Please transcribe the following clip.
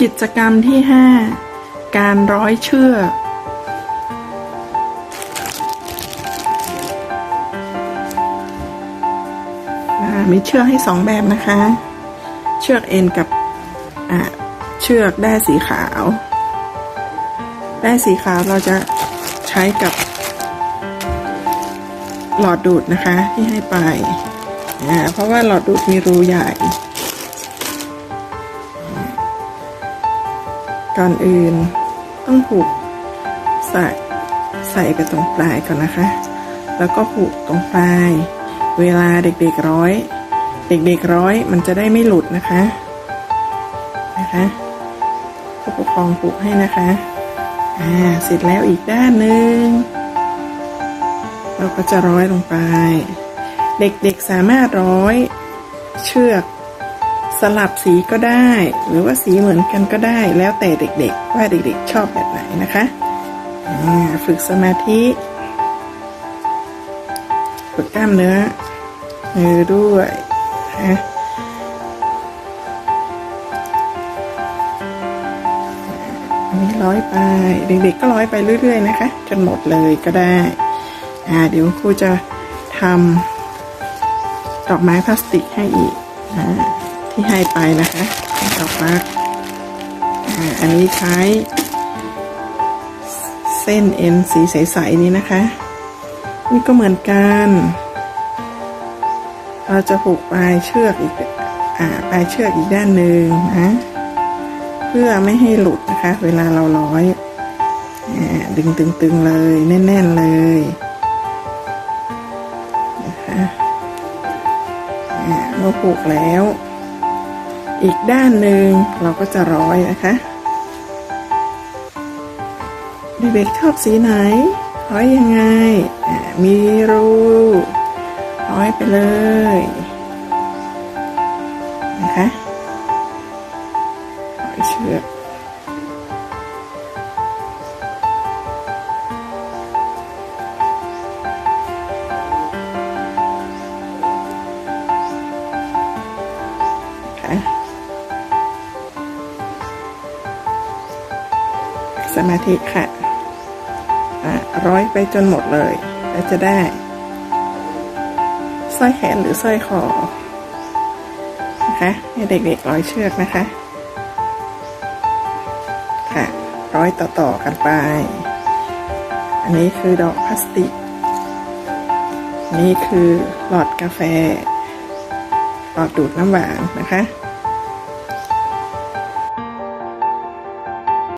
กิจกรรมที่ 5 การร้อยเชือก มีเชือกให้สองแบบนะคะ เชือกเอ็นกับเชือกได้สีขาว ได้สีขาวเราจะใช้กับ หลอดดูดนะคะที่ให้ไป เพราะว่าหลอดดูดมีรูใหญ่ ก่อนอื่นต้องผูกใส่ใส่ไปตรงปลายก่อนนะคะ แล้วก็ผูกตรงปลาย เวลาเด็กๆร้อย เด็กๆร้อยมันจะได้ไม่หลุดนะคะนะคะผู้ปกครองผูกให้นะคะอ่าเสร็จแล้วอีกด้านหนึ่งเราก็จะร้อยลงไป เด็กๆสามารถร้อยเชือก สลับสีก็ได้ หรือว่าสีเหมือนกันก็ได้ แล้วแต่เด็กๆ ว่าเด็กๆ ชอบแบบไหนนะคะฝึกสมาธิฝึกกล้ามเนื้อมือด้วยนะอันนี้ร้อยไป เด็กๆก็ร้อยไปเรื่อยๆนะคะ จนหมดเลยก็ได้อ่าเดี๋ยวครูจะทำดอกไม้พลาสติกให้อีกอ่า ที่ให้ไปนะคะดอกรักอ่าอันนี้ใช้เส้นเอ็นสีใสๆนี้นะคะ นี่ก็เหมือนกัน เราจะผูกปลายเชือกอีกอ่าปลายเชือกอีกด้านหนึ่งนะ เพื่อไม่ให้หลุดนะคะ เวลาเราร้อยอดึงตึงๆเลยแน่น ๆ เลยนะคะอ่าเราผูกแล้ว อีกด้านหนึ่งเราก็จะร้อยนะคะ เด็กๆชอบสีไหน ร้อยยังไง มีรูร้อยไปเลยนะคะร้อยเชือก สมาธิค่ะร้อยไปจนหมดเลย แล้วจะได้สร้อยแขนหรือสร้อยคอนะคะให้เด็กๆร้อยเชือกนะคะ ค่ะ ร้อยต่อๆกันไป อันนี้คือดอกพลาสติก นี่คือหลอดกาแฟ หลอดดูดน้ำหวานนะคะ